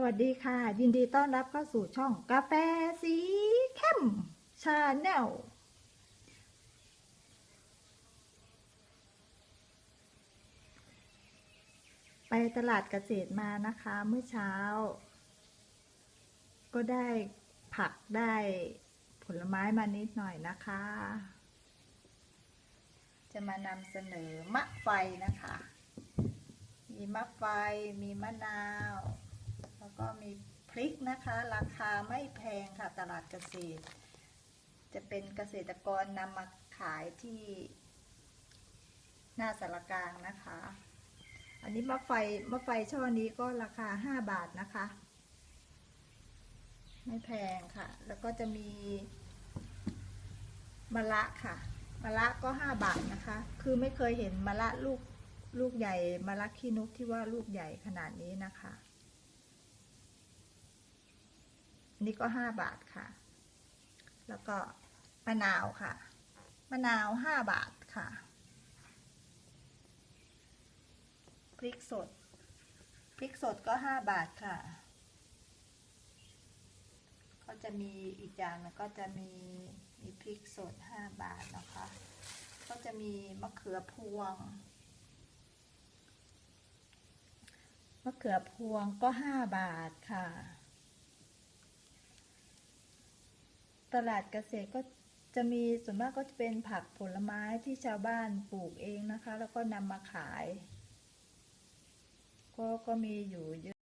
สวัสดีค่ะ ยินดีต้อนรับเข้าสู่ช่องกาแฟสีเข้มชาแนลไปตลาดเกษตรมานะคะเมื่อเช้า ก็ได้ผักได้ผลไม้มานิดหน่อยนะคะ จะมานำเสนอมะไฟนะคะ มีมะไฟมีมะนาวแล้ว ก็มีพริกนะคะ ราคาไม่แพงค่ะตลาดเกษตร จะเป็นเกษตรกรนำมาขายที่หน้าสารกลางนะคะ อันนี้มะไฟมะไฟช่อนี้ก็ราคาห้าบาทนะคะ ไม่แพงค่ะ แล้วก็จะมีมะละค่ะมะละก็ห้าบาทนะคะ คือไม่เคยเห็นมะละลูกลูกใหญ่มะละขี้นกที่ว่าลูกใหญ่ขนาดนี้นะคะ นี่ก็ห้าบาทค่ะ แล้วก็มะนาวค่ะ มะนาวห้าบาทค่ะ พริกสด พริกสดก็ห้าบาทค่ะ ก็จะมีอีกอย่างหนึงก็จะมีมีพริกสดห้าบาทนะคะ ก็จะมีมะเขือพวง มะเขือพวงก็ห้าบาทค่ะ ตลาดเกษตรก็จะมีส่วนมากก็จะเป็นผักผลไม้ที่ชาวบ้านปลูกเองนะคะ แล้วก็นำมาขาย ก็ก็มีอยู่เยอะ